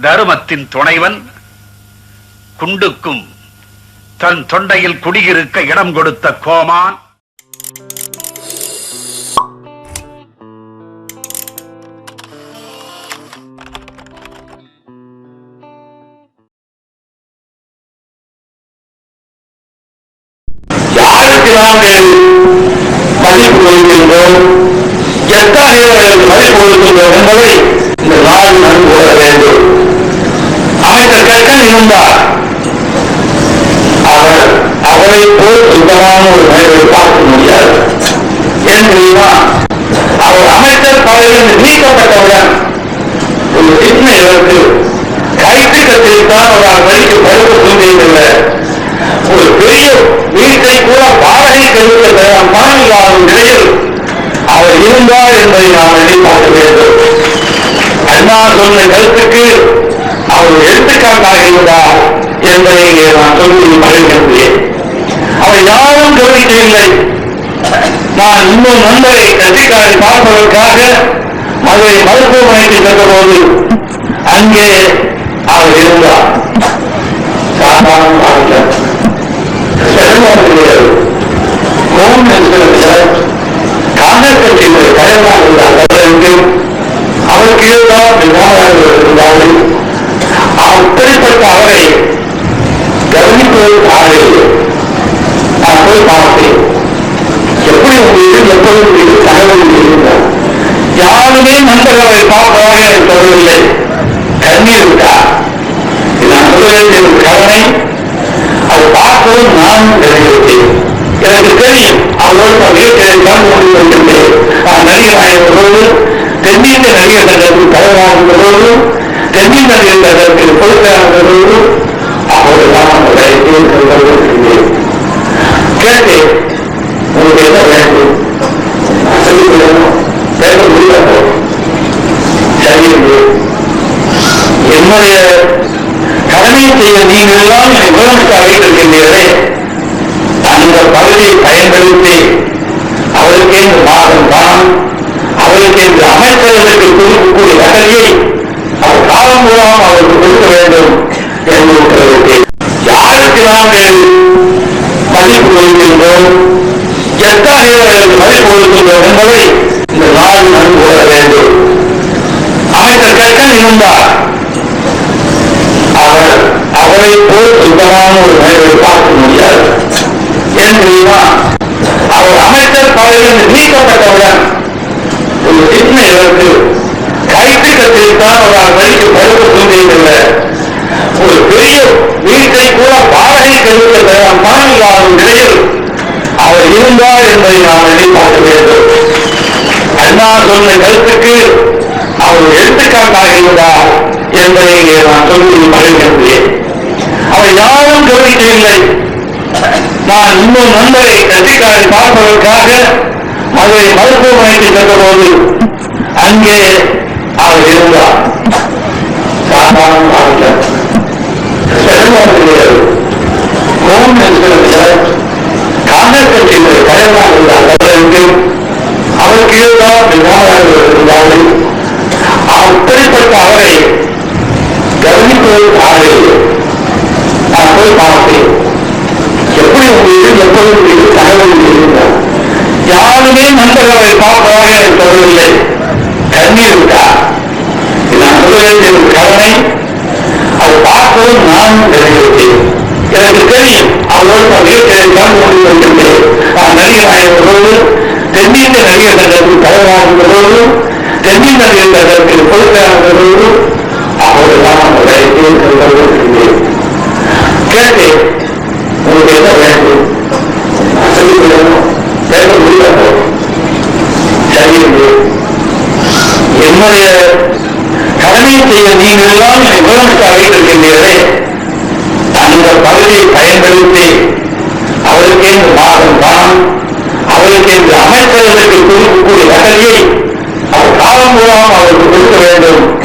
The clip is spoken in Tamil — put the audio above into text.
தருமத்தின் துணைவன் குண்டுக்கும் தன் தொண்டையில் குடியிருக்க இடம் கொடுத்த கோமான். மதிப்பு கொடுக்கின்றோம் எத்தகையவர்களுக்கு மதிப்பு கொடுக்கின்றோம் என்பதை இந்த நாடு நன்கு அமைச்சர் இருந்தார் அவள் அவளை போல் சுத்தமான ஒரு மனிதரை பார்க்க முடியாது. ஏன் தெரியுமா? அவர் அமைச்சர் பதவியிலிருந்து நீக்கப்பட்டவுடன் ஒரு சின்ன இழப்பு கைது கத்திரித்தான் அவர் வழிக்கு பருவ சூழ்நிலை ஒரு பெரிய வீட்டை கூட வாடகை கழிவுகள் பணம் இல்லாத நிலையில் அவர் இருந்தார் என்பதை நான் எடுத்துக்காட்டாக என்பதை நான் சொல்லி மகிழ்கின்றேன் அவர் யாரும் கவனிக்கவில்லை. நான் இன்னும் நண்பரை கட்சிக்காரை பார்ப்பதற்காக மதுரை மருத்துவமனைக்கு சென்ற யாருமே பார்ப்பதாக எனக்கு சொல்லவில்லை கண்ணீர் விட்டார் நான் சொல்ல வேண்டிய ஒரு கடமை. அது பார்ப்பதும் நான் தெரிவித்தேன் எனக்கு தெரியும் அவரோடு நான் வீட்டில் தான் கொண்டு வருகின்றேன் நான் நடிகர் ஆயிருந்தபோது தென்னிந்திய நடிகர் சங்கத்தின் தலைவராக இருந்தபோது தென்னிந்திய நடிகர் சங்கத்தின் பொறுப்பாக இருந்தபோது அப்போது நான் அந்த இருந்தேன் கேட்டேன் உங்களுக்கு என்ன வேண்டும் நான் சொல்லிக் கொள்ளணும் பேச முடியாது சரி என்று என்னுடைய கடமை செய்ய நீங்கள் எல்லாம் என்னை முதலமைச்சர் வைத்திருக்கின்றீர்களே அந்த பகுதியை பயன்படுத்தி அவருக்கு இந்த மாதம் தான் அவருக்கு இந்த அமைச்சர்களுக்கு கொடுக்கக்கூடிய வகையை அவர் காலம் மூலம் அவருக்கு கொடுக்க வேண்டும் என்று உத்தரவிட்டேன். யாருக்கு நாங்கள் மதிப்பு கொடுக்கின்றோம் எத்தகையவர்களுக்கு மதிப்பு கொடுக்கின்றோம் என்பதை இந்த நாடு நன்கு கூற வேண்டும். அமைச்சர் கற்கன் இருந்தார் அவர் அவரை போல் சுத்தமான ஒரு மனிதரை பார்க்க முடியாது. ஏன் தெரியுமா அவர் அமைச்சர் பதவியிலிருந்து நீக்கப்பட்டவுடன் ஒரு சின்ன இழப்பு. கைத்து கத்திரித்தான் அவர் வழிக்கு பருவ சூழ்நிலை ஒரு பெரிய வீட்டை கூட வாடகை கழித்த பணம் இல்லாத நிலையில் அவர் இருந்தார் என்பதை நாம் எதிர்பார்க்க வேண்டும் அண்ணா சொன்ன கருத்துக்கு அவர் எடுத்துக்காட்டாக இருந்தார் என்பதை இங்கே நான் சொல்லி மகிழ்கின்றேன் அவர் யாரும் கவனிக்கவில்லை. நான் இன்னும் நண்பரை கட்சிக்காரை பார்ப்பதற்காக மதுரை மருத்துவமனைக்கு சென்றபோது எப்படி உங்களுக்கு எப்பொழுது மீது தகவல் இருந்தார் யாருமே நண்பர்களை பார்ப்பதாக எனக்கு சொல்லவில்லை கண்ணீர் விட்டார் இது நான் சொல்ல வேண்டிய ஒரு கடமை. தான் தெரிவித்தேன் எனக்கு தெரியும் அவரோடு நான் மிகப்பெரிய தான் கொண்டு வந்திருக்கிறேன். நான் நடிகர் ஆயிருந்தபோது தென்னிந்திய நடிகர் சங்கத்தின் தலைவராக இருந்தபோது தென்னிந்திய நடிகர் சங்கத்தில் பொதுச்செயலாளர்களோடு அப்போதுதான் அந்த வேலையை இருந்தேன் கேட்டேன். வரணும் செயல்பட முடியாது. சரியில்லை. என்னுடைய கடமையை செய்ய நீங்கள் எல்லாம் விவரமாக இருக்கின்றீர்களே அந்த பகுதியை பயன்படுத்தி அவருக்கு இந்த மாதம் பணம் அவருக்கு இந்த அமைச்சர்களுக்கு கொடுக்கக்கூடிய வசதியை அவர் காலம் மூலம் அவருக்கு கொடுக்க வேண்டும்.